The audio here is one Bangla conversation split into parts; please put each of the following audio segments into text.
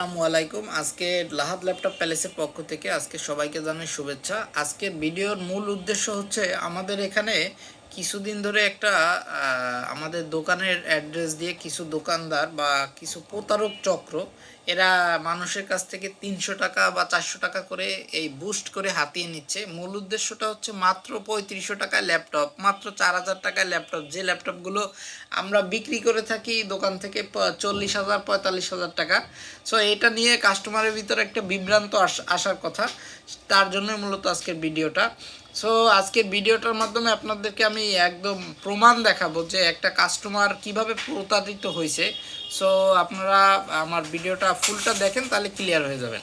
আসসালামু আজকে লাহাদ ল্যাপটপ প্যালেসের পক্ষ থেকে আজকে সবাইকে জানাই শুভেচ্ছা। আজকের ভিডিওর মূল উদ্দেশ্য হচ্ছে আমাদের এখানে কিছুদিন ধরে একটা আমাদের দোকানের অ্যাড্রেস দিয়ে কিছু দোকানদার বা কিছু প্রতারক চক্র এরা মানুষের কাছ থেকে তিনশো টাকা বা চারশো টাকা করে এই বুস্ট করে হাতিয়ে নিচ্ছে। মূল উদ্দেশ্যটা হচ্ছে মাত্র পঁয়ত্রিশশো টাকায় ল্যাপটপ মাত্র চার হাজার টাকায় ল্যাপটপ যে ল্যাপটপগুলো আমরা বিক্রি করে থাকি দোকান থেকে চল্লিশ হাজার, পঁয়তাল্লিশ হাজার টাকা। সো এটা নিয়ে কাস্টমারের ভিতরে একটা বিভ্রান্ত আস- আসার কথা। তার জন্যই মূলত আজকের ভিডিওটা। সো আজকের ভিডিওটার মাধ্যমে আপনাদেরকে আমি একদম প্রমাণ দেখাবো যে একটা কাস্টমার কীভাবে প্রতারিত হয়েছে। সো আপনারা আমার ভিডিওটা ফুলটা দেখেন, তাহলে ক্লিয়ার হয়ে যাবেন।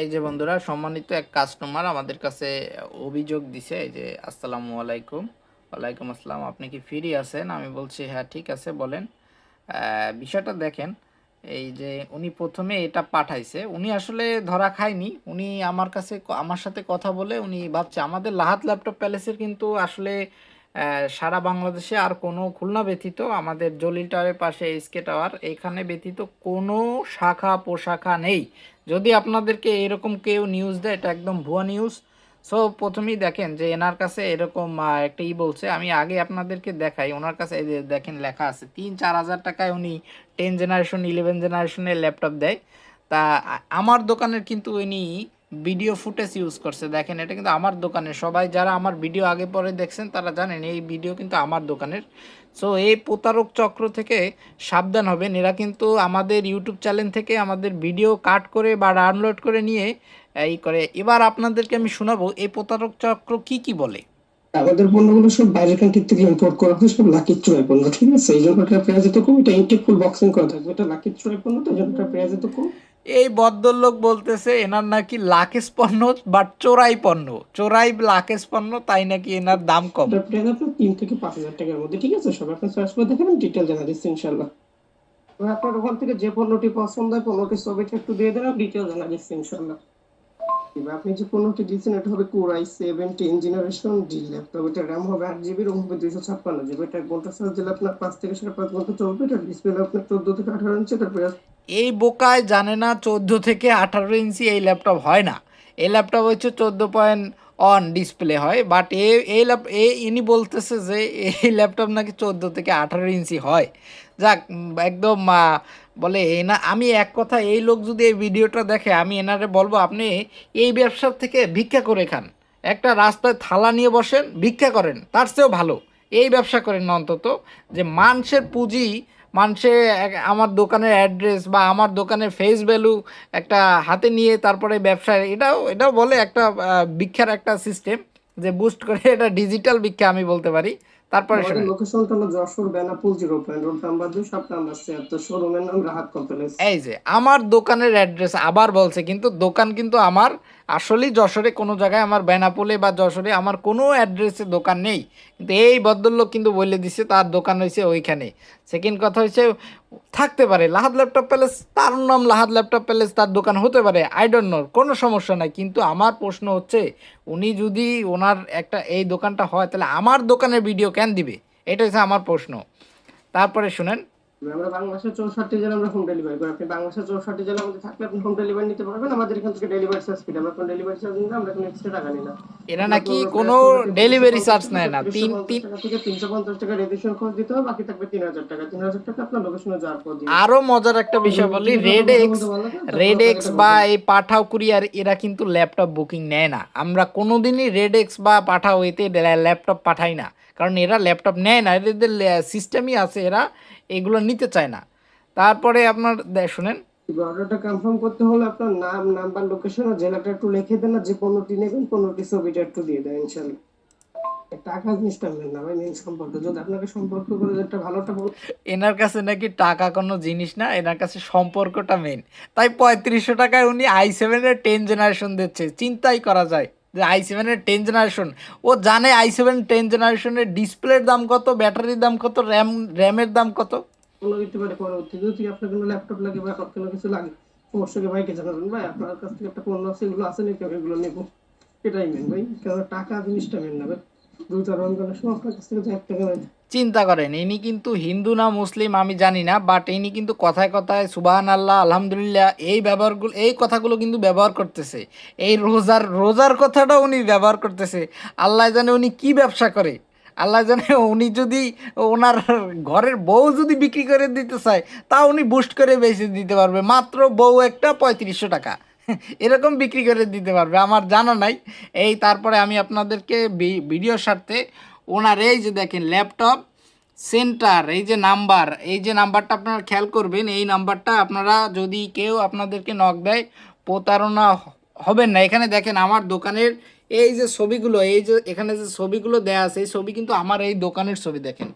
এই যে বন্ধুরা, সম্মানিত এক কাস্টমার আমাদের কাছে অভিযোগ দিছে এই যে, আসসালামু আলাইকুম। ওয়ালাইকুম আসসালাম, আপনি কি ফ্রি আছেন? আমি বলছি হ্যাঁ ঠিক আছে, বলেন। বিষয়টা দেখেন, এই যে উনি প্রথমে এটা পাঠাইছে। উনি আসলে ধরা খায়নি। উনি আমার কাছে আমার সাথে কথা বলে উনি ভাবছে, আমাদের লাহাত ল্যাপটপ প্যালেসের কিন্তু আসলে সারা বাংলাদেশে আর কোনো খুলনা ব্যতীত আমাদের জলিল টাওয়ারের পাশে এসকে টাওয়ার, এখানে ব্যতীত কোনো শাখা পোশাখা নেই। যদি আপনাদেরকে এরকম কেউ নিউজ দেয়, এটা একদম ভুয়া নিউজ সো প্রথমেই দেখেন যে এনার কাছে এরকম একটা ই বলছে, আমি আগে আপনাদেরকে দেখাই, ওনার কাছে এই দেখেন লেখা আছে, তিন চার হাজার টাকায় উনি টেন জেনারেশন ইলেভেন জেনারেশনের ল্যাপটপ দেয়। তা আমার দোকানের কিন্তু উনি ভিডিও ফুটেজ ইউজ করছে। দেখেন, এটা কিন্তু আমার দোকানে সবাই যারা আমার ভিডিও আগে পরে দেখছেন, তারা জানেন, এই ভিডিও কিন্তু আমার দোকানের। সো এই প্রতারক চক্র থেকে সাবধান হবেন। এরা কিন্তু আমাদের ইউটিউব চ্যানেল থেকে আমাদের ভিডিও কাট করে বা ডাউনলোড করে নিয়ে, এই করে। এবার আপনাদেরকে আমি শোনাবো, এই প্রতারক চক্র কি কি বলে? আমাদের পণ্যগুলো সব বাইরের কান্ট্রি থেকে ইম্পোর্ট করা হয় সব লাকি চুড়াই পণ্য, ঠিক আছে? এই জন্য প্রাইস এত কম এটা ইনটেক ফুল বক্সিং করা থাকবে। এটা লাকি চুড়াই পণ্য, তো এই জন্য প্রাইস এত কম এই ভদ্রলোক বলতেছে, এনার নাকি লাকেশ পণ্য বাট চোরাই পণ্য। চোরাই লাকেশ পণ্য, তাই নাকি এনার দাম কম? এটা আপনার তিন থেকে পাঁচ হাজার টাকার মধ্যে, ঠিক আছে? সব আপনি সার্চ করে দেখেন ডিটেল জানা দিচ্ছি ইনশাল্লাহ আপনার ওখান থেকে যে পণ্যটি পছন্দ হয়, পণ্যটির ছবিটা একটু দিয়ে দেন ডিটেল জানা দিচ্ছি ইনশাল্লাহ আপনি যে পণ্যটি দিচ্ছেন, এটা হবে core i seven ten generation D laptop এটা র্যাম হবে আট জিবি রোম হবে দুইশো ছাপ্পান্ন জিবি এটা ঘণ্টা চার্জ দিলে আপনার পাঁচ থেকে সাড়ে পাঁচ ঘণ্টা চলবে। এটা ডিসপ্লে আপনার চোদ্দ থেকে আঠারো ইঞ্চি তারপরে এই বোকায় জানে না চোদ্দ থেকে আঠারো ইঞ্চি এই ল্যাপটপ হয় না। এই ল্যাপটপ হচ্ছে চোদ্দ পয়েন্ট অন ডিসপ্লে হয় বাট এ এই ল্যাপ, এ ইনি বলতেছে যে এই ল্যাপটপ নাকি চোদ্দ থেকে আঠারো ইঞ্চি হয়। যাক একদম বলে এনা, আমি এক কথা এই লোক যদি এই ভিডিওটা দেখে, আমি এনারে বলব, আপনি এই ব্যবসার থেকে ভিক্ষা করে খান। একটা রাস্তায় থালা নিয়ে বসেন, ভিক্ষা করেন, তার চেয়েও ভালো। এই ব্যবসা করেন অন্তত, যে মানুষের পুঁজি মানুষে আমার দোকানের অ্যাড্রেস বা আমার দোকানের ফেস ভ্যালু একটা হাতে নিয়ে তারপরে ব্যবসায়, এটাও এটাও বলে একটা বিখ্যার একটা সিস্টেম যে বুস্ট করে এটা ডিজিটাল বিখ্যা আমি বলতে পারি। তারপরে লোকেশনটা হলো Jessore Benapole zero point road number দুই নাম্বার ছিয়াত্তর শোরুমের নাম রাহাত কমপ্লেক্স এই যে আমার দোকানের অ্যাড্রেস আবার বলছে কিন্তু দোকান কিন্তু আমার আসলেই যশোরে কোনো জায়গায় আমার বেনাপুলে বা যশোরে আমার কোনো অ্যাড্রেসে দোকান নেই। কিন্তু এই ভদ্রলোক কিন্তু বলে দিছে তার দোকান হয়েছে ওইখানে। সেকেন্ড কথা হচ্ছে থাকতে পারে। লাহাদ ল্যাপটপ প্যালেস, তার নাম লাহাদ ল্যাপটপ প্যালেস, তার দোকান হতে পারে। আই ডোন্ট নো কোনো সমস্যা নাই। কিন্তু আমার প্রশ্ন হচ্ছে, উনি যদি ওনার একটা এই দোকানটা হয়, তাহলে আমার দোকানের ভিডিও কেন দিবে? এটা হচ্ছে আমার প্রশ্ন। তারপরে শুনেন আমরা বাংলাদেশের চৌষট্টি জেলা আমরা হোম ডেলিভারি করি। আপনি বাংলাদেশের চৌষট্টি জেলা আমাদের থাকলে আপনি হোম ডেলিভারি নিতে পারবেন। আমাদের এখান থেকে ডেলিভারি চার্জ ফ্রি আমরা কোনো ডেলিভারি চার্জ নিই না আমরা কোনো এক্সট্রা টাকা নিই না। এরা নাকি কোনো ডেলিভারি চার্জ নেয় না। তিন তিন থেকে তিনশো পঞ্চাশ টাকা রেজিস্ট্রেশন খরচ দিতে হবে বাকি থাকবে তিন হাজার টাকা। তিন হাজার টাকা আপনার লোকেশনে যাওয়ার পর দিন আরও মজার একটা বিষয় বলি রেড এক্স রেড এক্স বা এই পাঠাও কুরিয়ার এরা কিন্তু ল্যাপটপ বুকিং নেয় না। আমরা কোনোদিনই রেড এক্স বা পাঠাও এতে ল্যাপটপ পাঠাই না। কারণ এরা ল্যাপটপ নেয় না এদের সিস্টেমই আছে এরা এগুলো নিতে চায় না। তারপরে আপনার শুনেন। অর্ডারটা কনফার্ম করতে হলে আপনার নাম নাম্বার লোকেশন আর জেলাটা একটু লিখে দেন যে পণ্যটি নেবেন পণ্যটি ছবিটা একটু দিয়ে দেন ইনশাল্লাহ টাকা জিনিসটা না ভাই মেন সম্পর্ক। যদি আপনাকে সম্পর্ক করে যে একটা ভালোটা বল। এনার কাছে নাকি টাকা কোনো জিনিস না এনার কাছে সম্পর্কটা মেন তাই পঁয়ত্রিশশো টাকায় উনি আই সেভেনের টেন জেনারেশন দিচ্ছে চিন্তাই করা যায়। যে আই সেভেনের টেন জেনারেশন ও জানে আই সেভেন টেন জেনারেশনের ডিসপ্লের দাম কত ব্যাটারির দাম কত র্যাম র্যামের দাম কত? যদি আপনার কোনো ল্যাপটপ লাগে বা কিছু লাগে। জানাবেন ভাই আপনার কাছ থেকে একটা এগুলো নেব। এটাই মেন ভাই টাকা জিনিসটা মেন না ভাই। চার রঙ করার সময় আপনার কাছ থেকে একটা চিন্তা করেন, ইনি কিন্তু হিন্দু না মুসলিম আমি জানি না বাট ইনি কিন্তু কথায় কথায় সুবাহান আল্লাহ আলহামদুলিল্লাহ, এই ব্যবহারগুলো, এই কথাগুলো কিন্তু ব্যবহার করতেছে। এই রোজার রোজার কথাটাও উনি ব্যবহার করতেছে। আল্লাহ জানে উনি কি ব্যবসা করে। আল্লাহ জানে উনি যদি ওনার ঘরের বউ যদি বিক্রি করে দিতে চায় তা উনি বুস্ট করে বেঁচে দিতে পারবে। মাত্র বউ একটা পঁয়ত্রিশশো টাকা। এরকম বিক্রি করে দিতে পারবে। আমার জানা নাই। এই তারপরে আমি আপনাদেরকে ভি- ভিডিওর স্বার্থে ওনার এই যে দেখেন ল্যাপটপ, সেন্টার, এই যে নাম্বার, এই যে নাম্বারটা আপনারা খেয়াল করবেন, এই নাম্বারটা আপনারা যদি কেউ আপনাদেরকে নক দেয়, প্রতারণা হবেন না। এখানে দেখেন আমার দোকানের এই যে ছবিগুলো, এই যে এখানে যে ছবিগুলো দেয়া আছে, এই ছবি কিন্তু আমার এই দোকানের ছবি দেখেন।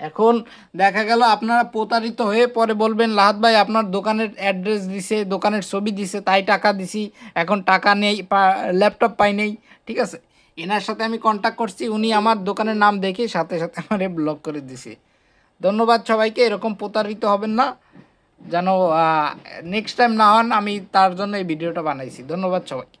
এখন দেখা গেল আপনারা প্রতারিত হয়ে পরে বলবেন, লাহাত ভাই, আপনার দোকানের অ্যাড্রেস দিছে, দোকানের ছবি দিছে, তাই টাকা দিছি, এখন টাকা নেই ল্যাপটপ পাই নেই। ঠিক আছে? এনার সাথে আমি কন্ট্যাক্ট করছি, উনি আমার দোকানের নাম দেখে সাথে সাথে আমার ব্লক করে দিছে। ধন্যবাদ সবাইকে, এরকম প্রতারিত হবেন না। যেন নেক্সট টাইম না হন, আমি তার জন্য এই ভিডিওটা বানাইছি। ধন্যবাদ সবাইকে।